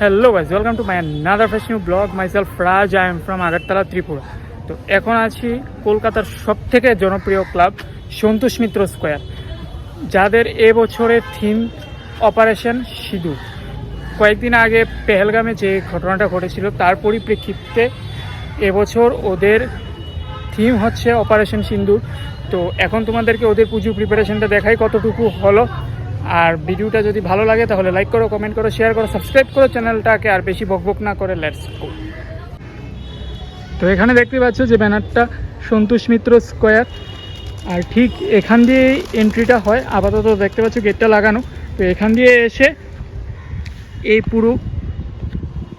Hello guys welcome to my another fresh new blog myself Raj I am from Agartala Tripura তো এখন আছি কলকাতার সব থেকে জনপ্রিয় ক্লাব সন্তোষ মিত্র স্কোয়ার যাদের এবছরের থিম অপারেশন সিঁদুর। কয়েকদিন আগে পেহেলগামে যে ঘটনাটা ঘটেছিল, তার পরিপ্রেক্ষিতে এবছর ওদের থিম হচ্ছে অপারেশন সিন্দুর। তো এখন তোমাদেরকে ওদের পুজো প্রিপারেশনটা দেখাই কতটুকু হলো। আর ভিডিওটা যদি ভালো লাগে তাহলে লাইক করো কমেন্ট করো শেয়ার করো সাবস্ক্রাইব করো চ্যানেলটাকে আর বেশি বকবক না করে লেটস তো এখানে দেখতে পাচ্ছ যে ব্যানারটা সন্তোষ মিত্র স্কোয়ার। আর ঠিক এখান দিয়ে এন্ট্রিটা হয়, আপাতত দেখতে পাচ্ছ গেটটা লাগানো। তো এখান দিয়ে এসে এই পুরো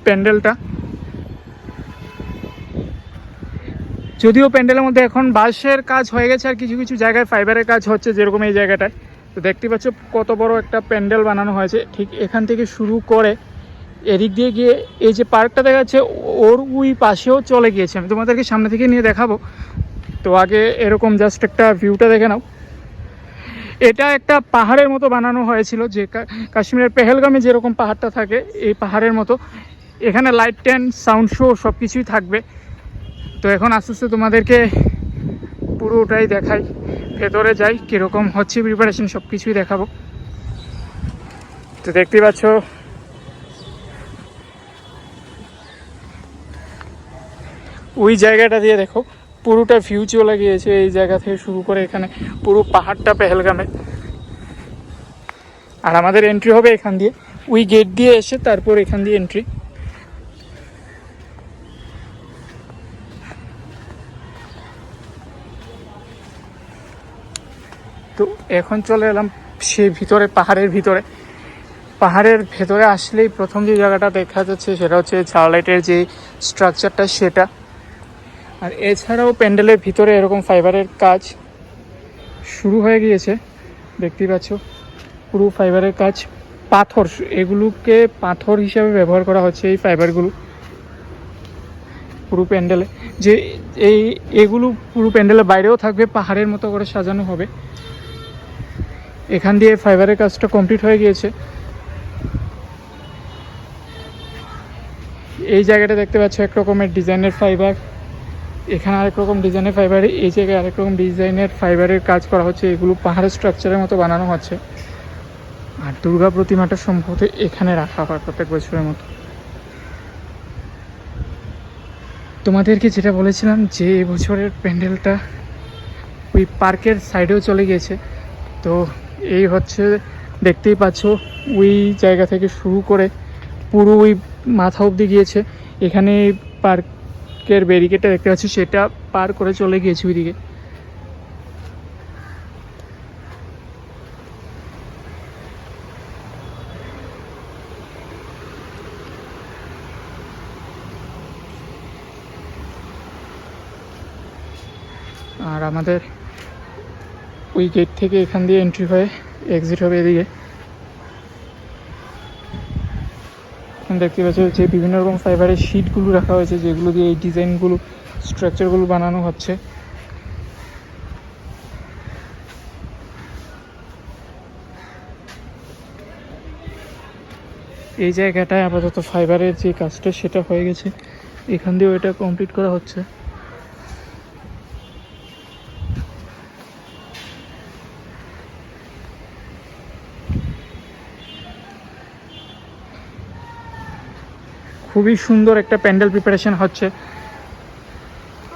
প্যান্ডেলটা যদিও প্যান্ডেলের মধ্যে এখন বাঁশের কাজ হয়ে গেছে আর কিছু কিছু জায়গায় ফাইবারের কাজ হচ্ছে যেরকম এই জায়গাটায়। তো দেখতে পাচ্ছ কত বড় একটা প্যান্ডেল বানানো হয়েছে। ঠিক এখান থেকে শুরু করে এদিক দিয়ে গিয়ে এই যে পার্কটা দেখা যাচ্ছে, ওর ওই পাশেও চলে গিয়েছে। আমি তোমাদেরকে সামনে থেকে নিয়ে দেখাবো। তো আগে এরকম জাস্ট একটা ভিউটা দেখে নাও। এটা একটা পাহাড়ের মতো বানানো হয়েছিল, যে কাশ্মীরের পেহেলগামে যেরকম পাহাড়টা থাকে, এই পাহাড়ের মতো। এখানে লাইট টেন সাউন্ড শো সব কিছুই থাকবে। তো এখন আস্তে আস্তে তোমাদেরকে পুরোটাই দেখাই, ভেতরে যাই, কীরকম হচ্ছে প্রিপারেশন সব কিছুই দেখাবো। তো দেখতেই পাচ্ছ, ওই জায়গাটা দিয়ে দেখো, পুরোটা ভিউ চলে গিয়েছে এই জায়গা থেকে শুরু করে এখানে, পুরো পাহাড়টা পেহেলগামে। আর আমাদের এন্ট্রি হবে এখান দিয়ে। ওই গেট দিয়ে এসে তারপর এখান দিয়ে এন্ট্রি তো এখন চলে এলাম সে ভিতরে, পাহাড়ের ভিতরে। পাহাড়ের ভেতরে আসলেই প্রথম যে জায়গাটা দেখা যাচ্ছে সেটা হচ্ছে চার্লাইটের যে স্ট্রাকচারটা, সেটা। আর এছাড়াও প্যান্ডেলের ভিতরে এরকম ফাইবারের কাজ শুরু হয়ে গিয়েছে। দেখতেই পাচ্ছ, পুরো ফাইবারের কাজ। পাথর, এগুলোকে পাথর হিসাবে ব্যবহার করা হচ্ছে এই ফাইবারগুলো। পুরো প্যান্ডেলে। যে এই, এগুলো পুরো প্যান্ডেলের বাইরেও থাকবে, পাহাড়ের মতো করে সাজানো হবে। এখান দিয়ে ফাইবারের কাজটা কমপ্লিট হয়ে গিয়েছে। এই জায়গাটা দেখতে পাচ্ছ, এক রকমের ডিজাইনের ফাইবার এখানে আরেক রকম ডিজাইনের ফাইবার এই জায়গায় আরেক রকম ডিজাইনের ফাইবারের কাজ করা হচ্ছে। এগুলো পাহাড়ের স্ট্রাকচারের মতো বানানো হচ্ছে। আর দুর্গা প্রতিমাটা সম্ভবত এখানে রাখা হয় প্রত্যেক বছরের মতো। তোমাদেরকে যেটা বলেছিলাম যে এবছরের প্যান্ডেলটা ওই পার্কের সাইডেও চলে গিয়েছে। তো এই হচ্ছে, দেখতেই পাচ্ছ, ওই জায়গা থেকে শুরু করে পুরো ওই মাথা অবধি গিয়েছে। এখানে পার্কের ব্যারিকেডটা দেখতে পাচ্ছি, সেটা পার করে চলে গিয়েছে ওইদিকে। আর আমাদের ওই গেট থেকে এখান দিয়ে এন্ট্রি হয়ে এক্সিট হবে এদিকে। দেখতে পাচ্ছ যে বিভিন্ন রকম ফাইবারের শিটগুলো রাখা হয়েছে, যেগুলো দিয়ে এই ডিজাইনগুলো স্ট্রাকচারগুলো বানানো হচ্ছে। এই জায়গাটায় আপাতত ফাইবারের যে কাজটা, সেটা হয়ে গেছে। এখান দিয়েও এটা কমপ্লিট করা হচ্ছে। খুবই সুন্দর একটা প্যান্ডেল প্রিপারেশন হচ্ছে।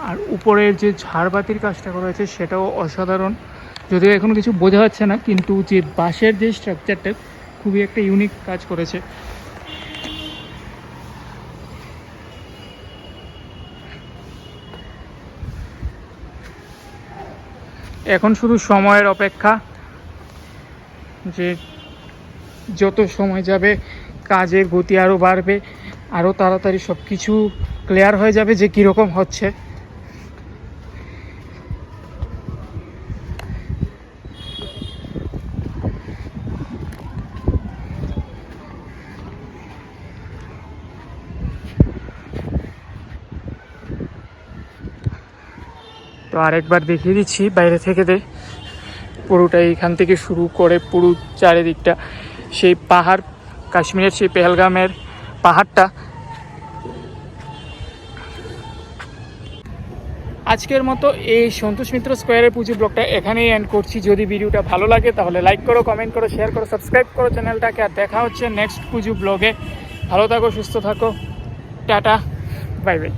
আর উপরের যে ঝাড়বাতির কাজটা করা হয়েছে, সেটাও অসাধারণ। যদিও এখন কিছু বোঝা যাচ্ছে না, কিন্তু যে বাঁশের যে স্ট্রাকচারটা খুবই একটা ইউনিক কাজ করেছে। এখন শুধু সময়ের অপেক্ষা, যে যত সময় যাবে, কাজের গতি আরও বাড়বে। আরও তাড়াতাড়ি সব কিছু ক্লিয়ার হয়ে যাবে যে কীরকম হচ্ছে। তো আরেকবার দেখিয়ে দিচ্ছি, বাইরে থেকে দে। পুরোটা এইখান থেকে শুরু করে পুরো চারিদিকটা। সেই পাহাড়, কাশ্মীরের সেই পেহেলগামের পাহাড়টা। আজকের মতো এই সন্তোষ মিত্র স্কোয়ারের পুজো ব্লগটা এখানেই এন্ড করছি। যদি ভিডিওটা ভালো লাগে, তাহলে লাইক করো কমেন্ট করো শেয়ার করো সাবস্ক্রাইব করো চ্যানেলটাকে আর দেখা হচ্ছে নেক্সট পুজো ব্লগে। ভালো থাকো, সুস্থ থাকো। Tata bye bye